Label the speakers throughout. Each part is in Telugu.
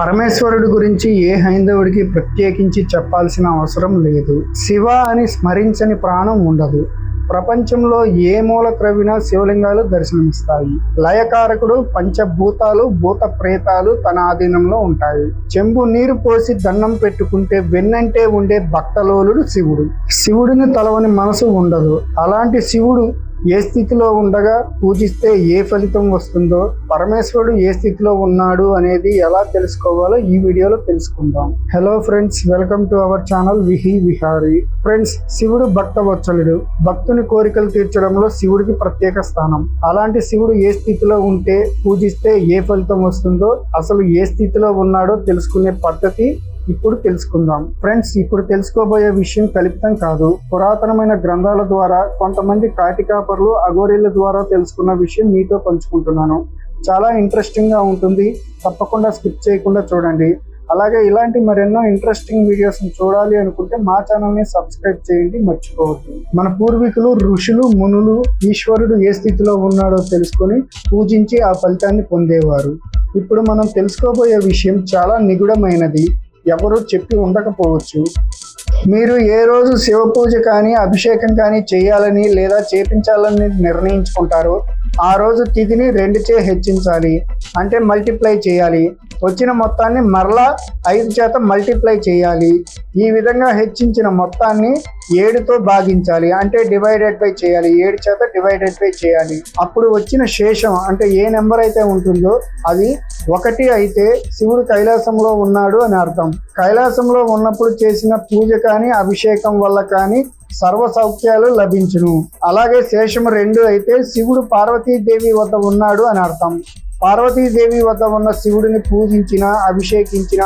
Speaker 1: పరమేశ్వరుడి గురించి ఏ హైందవుడికి ప్రత్యేకించి చెప్పాల్సిన అవసరం లేదు. శివ అని స్మరించని ప్రాణం ఉండదు. ప్రపంచంలో ఏ మూల త్రవ్వినా శివలింగాలు దర్శనమిస్తాయి. లయకారకుడు పంచభూతాలు భూత ప్రేతాలు తన ఆధీనంలో ఉంటాయి. చెంబు నీరు పోసి దండం పెట్టుకుంటే వెన్నంటే ఉండే భక్తలోలుడు శివుడు. శివుడిని తలవని మనసు ఉండదు. అలాంటి శివుడు ఏ స్థితిలో ఉండగా పూజిస్తే ఏ ఫలితం వస్తుందో పరమేశ్వరుడు ఏ స్థితిలో ఉన్నాడు అనేది ఎలా తెలుసుకోవాలో ఈ వీడియోలో తెలుసుకుందాం. Hello friends welcome to our channel విహి Vihari friends శివుడు భక్త వచ్చలుడు భక్తుని కోరికలు తీర్చడంలో శివుడికి ప్రత్యేక స్థానం. అలాంటి శివుడు ఏ స్థితిలో ఉంటే పూజిస్తే ఏ ఫలితం వస్తుందో అసలు ఏ స్థితిలో ఉన్నాడో తెలుసుకునే పద్ధతి ఇప్పుడు తెలుసుకుందాం. ఫ్రెండ్స్ ఇప్పుడు తెలుసుకోబోయే విషయం కల్పితం కాదు. పురాతనమైన గ్రంథాల ద్వారా కొంతమంది కాటికాపర్లు అఘోరీల ద్వారా తెలుసుకున్న విషయం మీతో పంచుకుంటున్నాను. చాలా ఇంట్రెస్టింగ్గా ఉంటుంది. తప్పకుండా స్కిప్ చేయకుండా చూడండి. అలాగే ఇలాంటి మరెన్నో ఇంట్రెస్టింగ్ వీడియోస్ చూడాలి అనుకుంటే మా ఛానల్ని సబ్స్క్రైబ్ చేయండి. మర్చిపోవద్దు. మన పూర్వీకులు ఋషులు మునులు ఈశ్వరుడు ఏ స్థితిలో ఉన్నాడో తెలుసుకొని పూజించి ఆ ఫలితాన్ని పొందేవారు. ఇప్పుడు మనం తెలుసుకోబోయే విషయం చాలా నిగుడమైనది. ఎవరు చెప్పి ఉండకపోవచ్చు. మీరు ఏ రోజు శివ పూజ కానీ అభిషేకం కానీ చేయాలని లేదా చేపించాలని నిర్ణయించుకుంటారో ఆ రోజు తిథిని రెండు చే హెచ్చించాలి. అంటే మల్టిప్లై చేయాలి. వచ్చిన మొత్తాన్ని మరలా ఐదు చేత మల్టిప్లై చేయాలి. ఈ విధంగా హెచ్చించిన మొత్తాన్ని ఏడుతో భాగించాలి. అంటే డివైడెడ్ బై చేయాలి. ఏడు చేత డివైడెడ్ బై చేయాలి. అప్పుడు వచ్చిన శేషం అంటే ఏ నెంబర్ అయితే ఉంటుందో అది ఒకటి అయితే శివుడు కైలాసంలో ఉన్నాడు అని అర్థం. కైలాసంలో ఉన్నప్పుడు చేసిన పూజ కానీ అభిషేకం వల్ల కానీ సర్వ సౌఖ్యాలు లభించును. అలాగే శేషం రెండు అయితే శివుడు పార్వతీదేవి వద్ద ఉన్నాడు అని అర్థం. పార్వతీదేవి వద్ద ఉన్న శివుడిని పూజించిన అభిషేకించిన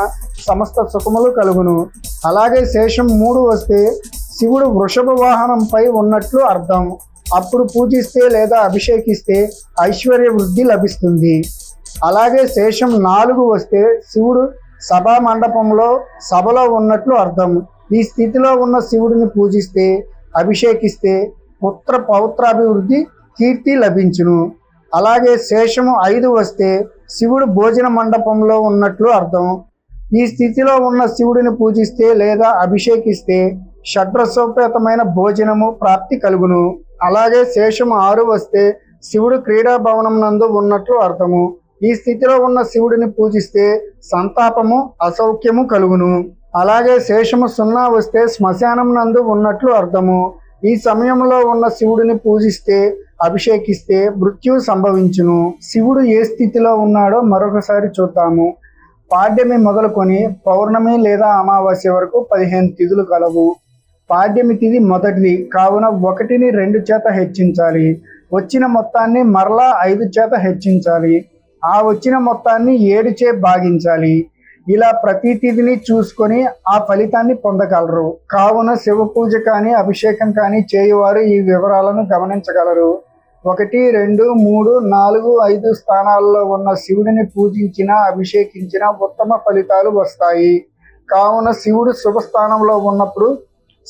Speaker 1: సమస్త సుఖములు కలుగును. అలాగే శేషం మూడు వస్తే శివుడు వృషభ వాహనంపై ఉన్నట్లు అర్థం. అప్పుడు పూజిస్తే లేదా అభిషేకిస్తే ఐశ్వర్య వృద్ధి లభిస్తుంది. అలాగే శేషం నాలుగు వస్తే శివుడు సభా మండపంలో సభలో ఉన్నట్లు అర్థం. ఈ స్థితిలో ఉన్న శివుడిని పూజిస్తే అభిషేకిస్తే పుత్ర పౌత్రాభివృద్ధి కీర్తి లభించును. అలాగే శేషము ఐదు వస్తే శివుడు భోజన మండపంలో ఉన్నట్లు అర్థం. ఈ స్థితిలో ఉన్న శివుడిని పూజిస్తే లేదా అభిషేకిస్తే షడ్రసోపేతమైన భోజనము ప్రాప్తి కలుగును. అలాగే శేషము ఆరు వస్తే శివుడు క్రీడా భవనం నందు ఉన్నట్లు అర్థము. ఈ స్థితిలో ఉన్న శివుడిని పూజిస్తే సంతాపము అసౌఖ్యము కలుగును. అలాగే శేషము సున్నా వస్తే శ్మశానం నందు ఉన్నట్లు అర్థము. ఈ సమయంలో ఉన్న శివుడిని పూజిస్తే అభిషేకిస్తే మృత్యు సంభవించును. శివుడు ఏ స్థితిలో ఉన్నాడో మరొకసారి చూద్దాము. పాడ్యమి మొదలుకొని పౌర్ణమి లేదా అమావాస్య వరకు పదిహేను తిథులు కలవు. పాడ్యమి తిథి మొదటిది కావున ఒకటిని రెండు చేత హెచ్చించాలి. వచ్చిన మొత్తాన్ని మరలా ఐదు చేత హెచ్చించాలి. ఆ వచ్చిన మొత్తాన్ని ఏడుచే భాగించాలి. ఇలా ప్రతి తిథిని చూసుకొని ఆ ఫలితాన్ని పొందగలరు. కావున శివ పూజ కానీ అభిషేకం కానీ చేయువారు ఈ వివరాలను గమనించగలరు. ఒకటి రెండు మూడు నాలుగు ఐదు స్థానాల్లో ఉన్న శివుడిని పూజించిన అభిషేకించిన ఉత్తమ ఫలితాలు వస్తాయి. కావున శివుడు శుభస్థానంలో ఉన్నప్పుడు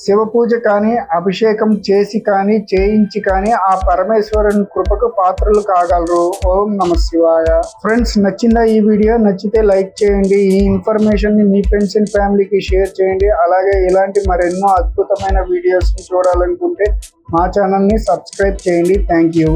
Speaker 1: శివ పూజ కానీ అభిషేకం చేసి కానీ చేయించి కానీ ఆ పరమేశ్వరుని కృపకు పాత్రలు కాగలరు. ఓం నమ శివాయ. ఫ్రెండ్స్ నచ్చిందా ఈ వీడియో? నచ్చితే లైక్ చేయండి. ఈ ఇన్ఫర్మేషన్ని మీ ఫ్రెండ్స్ అండ్ ఫ్యామిలీకి షేర్ చేయండి. అలాగే ఇలాంటి మరెన్నో అద్భుతమైన వీడియోస్ని చూడాలనుకుంటే మా ఛానల్ని సబ్స్క్రైబ్ చేయండి. Thank you